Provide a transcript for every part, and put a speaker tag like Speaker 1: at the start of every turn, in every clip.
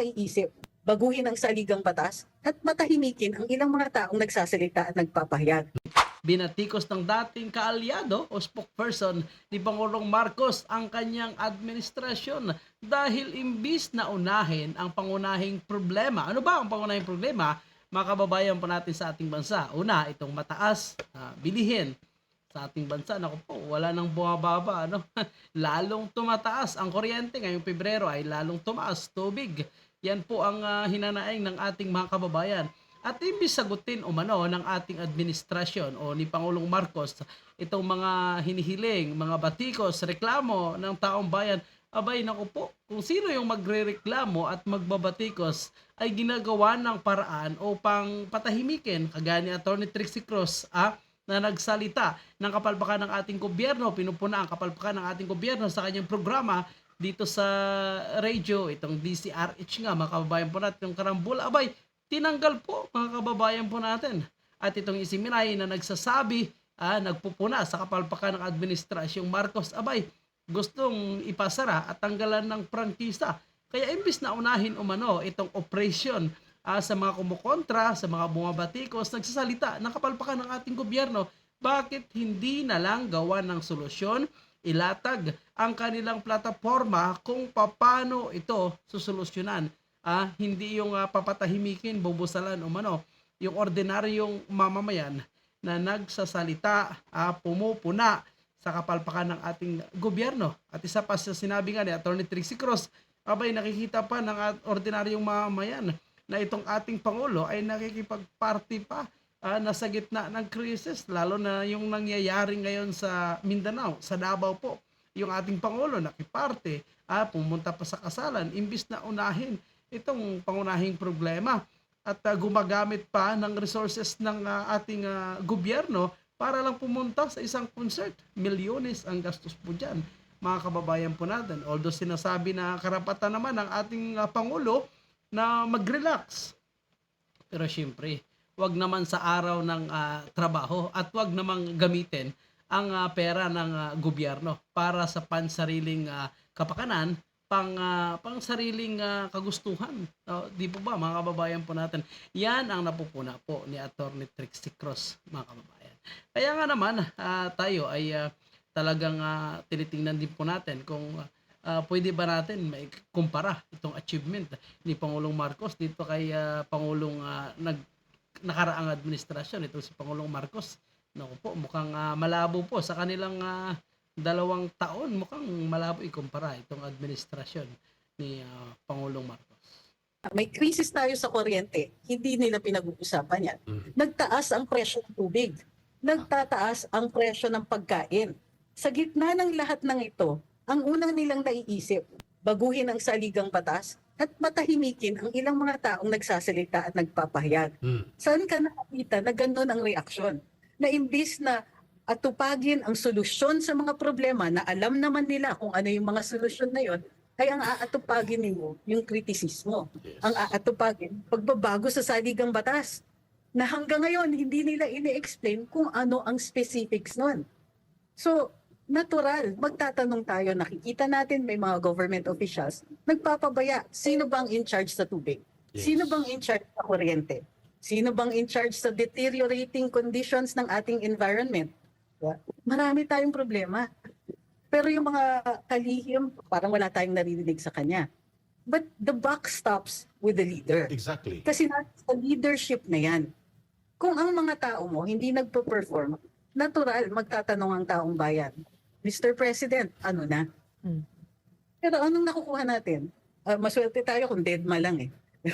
Speaker 1: naiisip, baguhin ang saligang batas at matahimikin ang ilang mga taong nagsasalita at nagpapahayag.
Speaker 2: Binatikos ng dating kaalyado o spokesperson ni Pangulong Marcos ang kanyang administrasyon dahil imbis na unahin ang pangunahing problema. Ano ba ang pangunahing problema? Mga kababayan po natin sa ating bansa. Una, itong mataas na bilihin sa ating bansa. Naku po, wala nang bumababa. Ano? lalong tumataas ang kuryente. Ngayong Pebrero ay lalong tumaas tubig. Yan po ang ah, hinanaing ng ating mga kababayan. At imbis sagutin umano ng ating administrasyon o ni Pangulong Marcos itong mga hinihiling, mga batikos, reklamo ng taong bayan, abay naku po, kung sino yung magrereklamo at magbabatikos ay ginagawa ng paraan upang patahimikin kagaya ni Atty. Trixie Cruz ah, na nagsalita ng kapalpakan ng ating gobyerno, pinupuna ang kapalpakan ng ating gobyerno sa kanyang programa dito sa radio, itong DCRH nga, mga kababayan po natin, yung karambula, abay, tinanggal po mga kababayan po natin. At itong isiminay na nagsasabi, ah, nagpupuna sa kapalpakan ng administrasyong Marcos, abay, gustong ipasara at tanggalan ng prangkisa. Kaya imbis na unahin umano itong operation ah, sa mga kumukontra, sa mga bumabatikos, nagsasalita ng kapalpakan ng ating gobyerno, bakit hindi na lang gawa ng solusyon, ilatag ang kanilang plataforma kung paano ito susolusyonan ah, hindi yung ah, papatahimikin, bubusalan o yung ordinaryong mamamayan na nagsasalita, ah, pumupuna sa kapalpakan ng ating gobyerno. At isa pa sa sinabi nga ni Atty. Trixie Cruz, abay nakikita pa ng ordinaryong mamamayan na itong ating Pangulo ay nakikipagparty pa ah, nasa gitna ng krisis, lalo na yung nangyayari ngayon sa Mindanao, sa Davao po. Yung ating Pangulo nakiparte, ah, pumunta pa sa kasalan, imbis na unahin itong pangunahing problema at uh, gumagamit pa ng resources ng uh, ating uh, gobyerno para lang pumunta sa isang concert. Milyones ang gastos po dyan, mga kababayan po natin. Although sinasabi na karapatan naman ng ating uh, Pangulo na mag-relax. Pero syempre, wag naman sa araw ng uh, trabaho at wag namang gamitin ang uh, pera ng uh, gobyerno para sa pansariling uh, kapakanan pang ah, pang sariling ah, kagustuhan. Oh, di po ba mga kababayan po natin? Yan ang napupuna po ni Attorney Trixie Cross, mga kababayan. Kaya nga naman ah, tayo ay ah, talagang ah, tinitingnan din po natin kung ah, pwede ba natin may kumpara itong achievement ni Pangulong Marcos dito kay ah, Pangulong ah, nag nakaraang administrasyon ito si Pangulong Marcos. Naku po, mukhang ah, malabo po sa kanilang ah, dalawang taon mukhang malabo ikumpara itong administrasyon ni ah, Pangulong Marcos.
Speaker 1: May krisis tayo sa kuryente, hindi nila pinag-uusapan yan.
Speaker 3: Mm.
Speaker 1: Nagtaas ang presyo ng tubig. Nagtataas ang presyo ng pagkain. Sa gitna ng lahat ng ito, ang unang nilang naiisip, baguhin ang saligang batas at matahimikin ang ilang mga taong nagsasalita at nagpapahayag.
Speaker 3: Mm.
Speaker 1: Saan ka nakakita na gano'n ang reaksyon? Na imbis na atupagin ang solusyon sa mga problema na alam naman nila kung ano yung mga solusyon na yon, ay ang aatupagin nimo yung kritisismo.
Speaker 3: Yes.
Speaker 1: Ang aatupagin, pagbabago sa saligang batas na hanggang ngayon hindi nila ini-explain kung ano ang specifics nun. So, natural, magtatanong tayo, nakikita natin may mga government officials, nagpapabaya, sino bang in charge sa tubig?
Speaker 3: Yes.
Speaker 1: Sino bang in charge sa kuryente? Sino bang in charge sa deteriorating conditions ng ating environment? Marami tayong problema. Pero yung mga kalihim, parang wala tayong naririnig sa kanya. But the buck stops with the leader.
Speaker 3: Exactly.
Speaker 1: Kasi nasa leadership na yan. Kung ang mga tao mo hindi nagpo-perform, natural magtatanong ang taong bayan. Mr. President, ano na?
Speaker 4: Hmm.
Speaker 1: Pero anong nakukuha natin? Ah, maswerte tayo kung dead ma lang eh.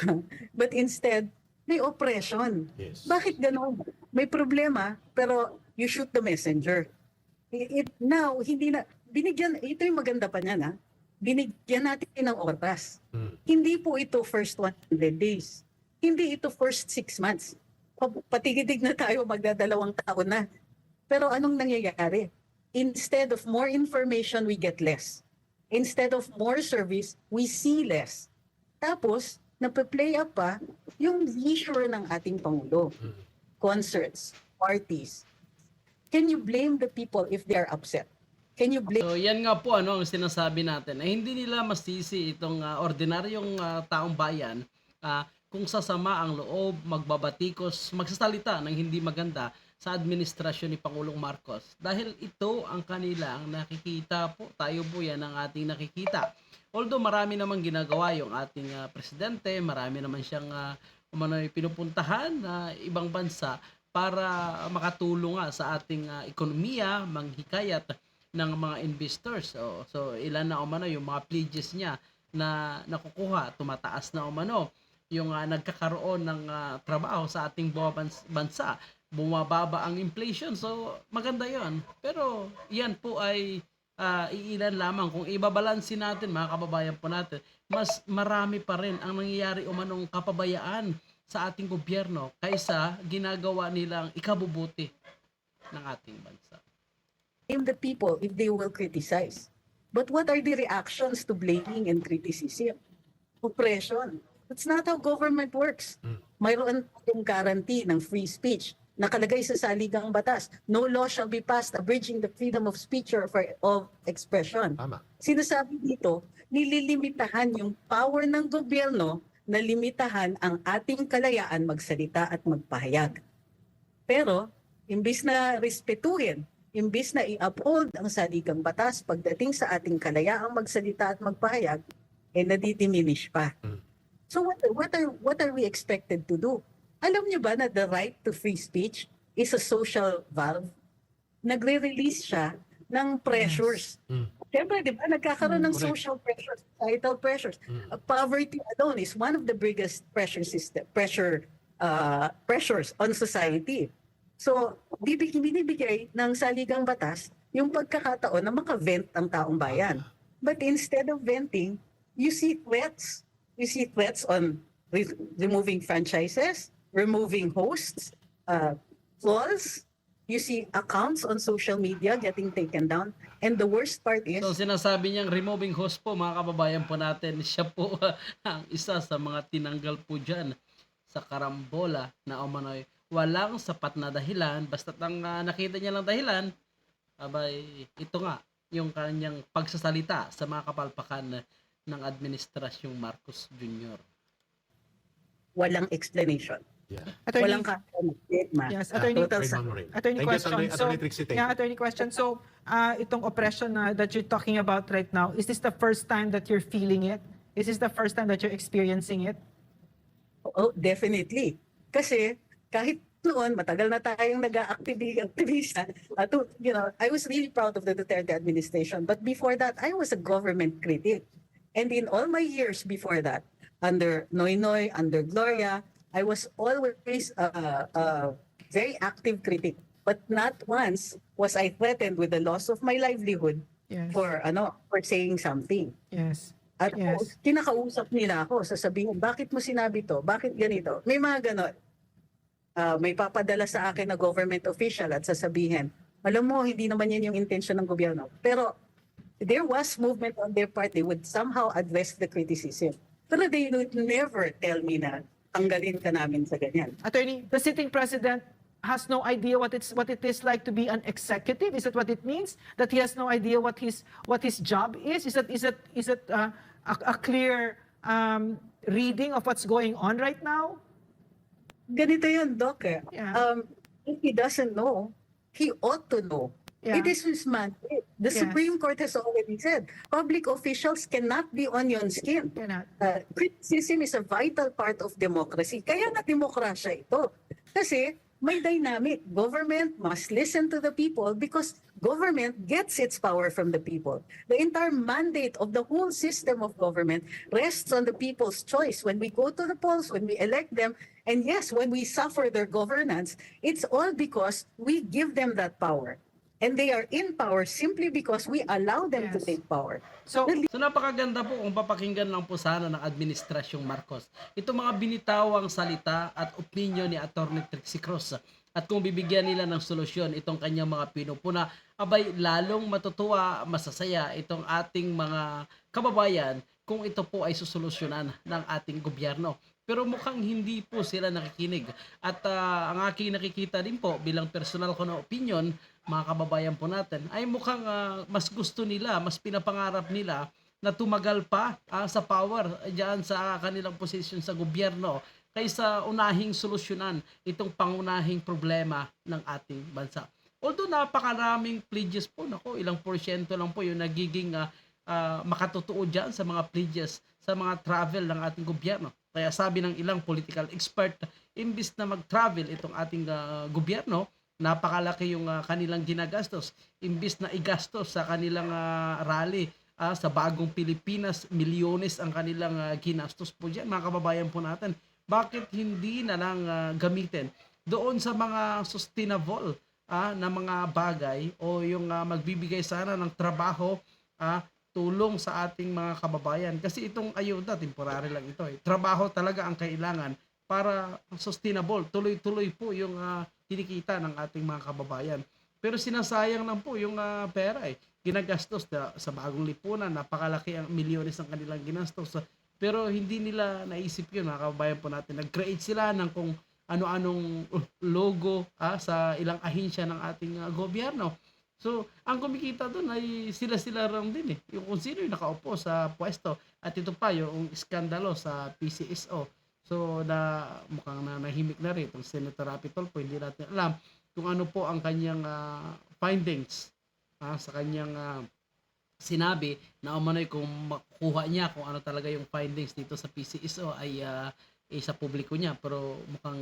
Speaker 1: But instead, may oppression.
Speaker 3: Yes.
Speaker 1: Bakit ganoon? May problema, pero you shoot the messenger. It, now, hindi na, binigyan, ito yung maganda pa niya na, binigyan natin ng oras.
Speaker 3: Mm.
Speaker 1: Hindi po ito first 100 days. Hindi ito first 6 months. Pa- Patigidig na tayo, magdadalawang taon na. Pero anong nangyayari? Instead of more information, we get less. Instead of more service, we see less. Tapos, nape-play up pa yung leisure ng ating Pangulo.
Speaker 3: Mm.
Speaker 1: Concerts, parties. Can you blame the people if they are upset? Can you blame
Speaker 2: So yan nga po ano ang sinasabi natin. Eh, hindi nila masisi itong ah, ordinaryong ah, taong bayan ah, kung sasama ang loob, magbabatikos, magsasalita ng hindi maganda sa administrasyon ni Pangulong Marcos. Dahil ito ang kanilang nakikita po. Tayo po yan ang ating nakikita. Although marami namang ginagawa yung ating ah, presidente, marami naman siyang uh, umano'y pinupuntahan na ibang bansa para makatulong nga sa ating ah, ekonomiya, manghikayat ng mga investors. So, so ilan na umano yung mga pledges niya na nakukuha, tumataas na umano yung ah, nagkakaroon ng ah, trabaho sa ating bansa. Bumababa ang inflation. So maganda 'yon. Pero yan po ay ah, iilan lamang kung ibabalansin natin mga kababayan po natin, mas marami pa rin ang nangyayari umanong kapabayaan sa ating gobyerno kaysa ginagawa nilang ikabubuti ng ating bansa.
Speaker 1: the people if they will criticize? But what are the reactions to blaming and criticism? Oppression. That's not how government works. Mayroon yung guarantee ng free speech nakalagay sa saligang batas. No law shall be passed abridging the freedom of speech or for, of expression.
Speaker 3: Tama.
Speaker 1: Sinasabi dito, nililimitahan yung power ng gobyerno na limitahan ang ating kalayaan magsalita at magpahayag. Pero, imbis na respetuhin, imbis na i-uphold ang saligang batas pagdating sa ating kalayaang magsalita at magpahayag, eh nadidiminish pa.
Speaker 3: Mm.
Speaker 1: So what, what, are, what are we expected to do? Alam niyo ba na the right to free speech is a social valve? Nagre-release siya ng pressures.
Speaker 3: Mm.
Speaker 1: Siyempre, di ba, nagkakaroon ng
Speaker 3: Correct.
Speaker 1: social pressures, societal pressures.
Speaker 3: Mm.
Speaker 1: Uh, poverty alone is one of the biggest pressure system, pressure uh, pressures on society. So, binibigay ng saligang batas yung pagkakataon na makavent ang taong bayan. But instead of venting, you see threats. You see threats on re- removing franchises, removing hosts, uh, flaws. You see accounts on social media getting taken down. And the worst part is,
Speaker 2: So sinasabi niyang removing host po mga kababayan po natin, siya po ang isa sa mga tinanggal po dyan sa karambola na umano'y walang sapat na dahilan, basta ang ah, nakita niya lang dahilan, abay ito nga yung kanyang pagsasalita sa mga kapalpakan ng administrasyong Marcos Jr.
Speaker 1: walang explanation.
Speaker 3: Yeah.
Speaker 4: Attorney,
Speaker 1: Walang ka-statement.
Speaker 4: yes,
Speaker 3: Ah,
Speaker 4: attorney,
Speaker 1: sa-
Speaker 3: Ma'am Lorraine.
Speaker 4: attorney
Speaker 3: Thank you,
Speaker 4: question.
Speaker 3: Attorney,
Speaker 4: So,
Speaker 3: Attorney. Thank
Speaker 4: yeah, attorney question. So, uh, itong oppression na that you're talking about right now, is this the first time that you're feeling it? Is this the first time that you're experiencing it?
Speaker 1: Oh, definitely. Kasi kahit noon, matagal na tayong nag-activista. At, you know, I was really proud of the Duterte administration. But before that, I was a government critic. And in all my years before that, under Noynoy, under Gloria, I was always a, a very active critic. But not once was I threatened with the loss of my livelihood
Speaker 4: Yes.
Speaker 1: for ano for saying something.
Speaker 4: Yes.
Speaker 1: At
Speaker 4: Yes.
Speaker 1: kinakausap nila ako, sasabihin, bakit mo sinabi to? Bakit ganito? May mga ganon. Ah, may papadala sa akin na government official at sasabihin, alam mo, hindi naman yan yung intention ng gobyerno. Pero there was movement on their part. They would somehow address the criticism. Pero they would never tell me na tanggalin ka namin sa ganyan.
Speaker 4: Attorney, the sitting president has no idea what it's what it is like to be an executive. Is that what it means? That he has no idea what his what his job is? Is that is that is that uh, a, a clear um, reading of what's going on right now?
Speaker 1: Ganito yun, Doc. eh.
Speaker 4: Yeah.
Speaker 1: Um, if he doesn't know, he ought to know.
Speaker 4: Yeah.
Speaker 1: It is his mandate. The
Speaker 4: Yes.
Speaker 1: Supreme Court has already said public officials cannot be onion skin.
Speaker 4: Cannot.
Speaker 1: Uh, criticism is a vital part of democracy. Kaya nga demokrasya ito. Kasi may dynamic. Government must listen to the people because government gets its power from the people. The entire mandate of the whole system of government rests on the people's choice. When we go to the polls, when we elect them, and yes, when we suffer their governance, it's all because we give them that power. And they are in power simply because we allow them to
Speaker 4: Yes.
Speaker 1: take power.
Speaker 4: So
Speaker 2: So napakaganda po kung papakinggan lang po sana ng administrasyong Marcos. Ito mga binitawang salita at opinion ni Atty. Trixie Cruz. At kung bibigyan nila ng solusyon itong kanyang mga pinupuna, abay lalong matutuwa, masasaya itong ating mga kababayan kung ito po ay susolusyonan ng ating gobyerno. Pero mukhang hindi po sila nakikinig. At ah, ang aking nakikita din po bilang personal ko na opinion mga kababayan po natin, ay mukhang ah, mas gusto nila, mas pinapangarap nila na tumagal pa ah, sa power diyan sa kanilang posisyon sa gobyerno kaysa unahing solusyonan itong pangunahing problema ng ating bansa. Although napakaraming pledges po, nako, ilang porsyento lang po yung nagiging ah, ah, makatotoo dyan sa mga pledges sa mga travel ng ating gobyerno. Kaya sabi ng ilang political expert, imbis na mag-travel itong ating ah, gobyerno, napakalaki yung ah, kanilang ginagastos. Imbis na igastos sa kanilang ah, rally ah, sa bagong Pilipinas, milyones ang kanilang ah, ginastos po dyan, mga kababayan po natin. Bakit hindi na lang ah, gamitin doon sa mga sustainable ah, na mga bagay o yung ah, magbibigay sana ng trabaho ah, tulong sa ating mga kababayan kasi itong ayuda temporary lang ito eh. trabaho talaga ang kailangan para sustainable tuloy-tuloy po yung ah, kinikita ng ating mga kababayan pero sinasayang lang po yung ah, pera eh ginagastos na, sa bagong lipunan napakalaki ang milyones ang kanilang ginastos pero hindi nila naisip yun mga kababayan po natin nag-create sila ng kung ano-anong logo ah, sa ilang ahensya ng ating ah, gobyerno So, ang kumikita doon ay sila-sila lang din eh. Yung kung sino yung nakaupo sa pwesto. At ito pa, yung iskandalo sa PCSO. So, na mukhang na nahimik na rin itong Senator Rapi Tulfo. Hindi natin alam kung ano po ang kanyang ah, findings ah, sa kanyang ah, sinabi na umano'y kung makuha niya kung ano talaga yung findings dito sa PCSO ay ah, eh, sa publiko niya. Pero mukhang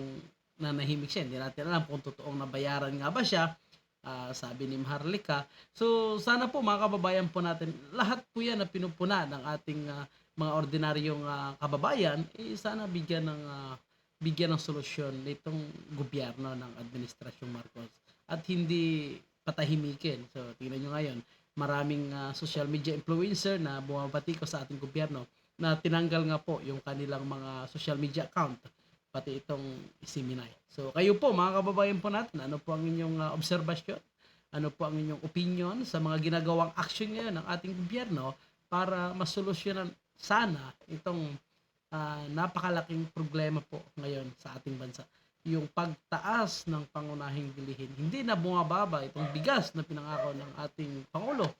Speaker 2: nanahimik siya. Hindi natin alam kung totoong nabayaran nga ba siya Ah, sabi ni Maharlika. So sana po mga kababayan po natin, lahat po yan na pinupuna ng ating ah, mga ordinaryong ah, kababayan, eh, sana bigyan ng ah, bigyan ng solusyon nitong gobyerno ng Administrasyong Marcos at hindi patahimikin. So tingnan nyo ngayon, maraming ah, social media influencer na bumabati ko sa ating gobyerno na tinanggal nga po yung kanilang mga social media account pati itong Siminay. So kayo po mga kababayan po natin, ano po ang inyong ah, obserbasyon? Ano po ang inyong opinion sa mga ginagawang action ngayon ng ating gobyerno para masolusyonan sana itong ah, napakalaking problema po ngayon sa ating bansa. Yung pagtaas ng pangunahing bilihin. Hindi na bumababa itong bigas na pinangako ng ating Pangulo,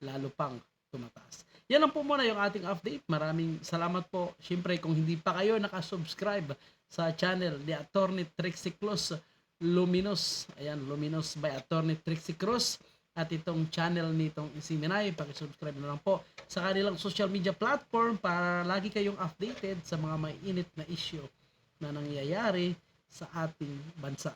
Speaker 2: lalo pang tumataas. Yan lang po muna yung ating update. Maraming salamat po. Siyempre, kung hindi pa kayo nakasubscribe sa channel ni Attorney Trixie Cruz Luminous. Ayan, Luminous by Attorney Trixie Cruz. At itong channel nitong Isiminay, pakisubscribe na lang po sa kanilang social media platform para lagi kayong updated sa mga mainit na issue na nangyayari sa ating bansa.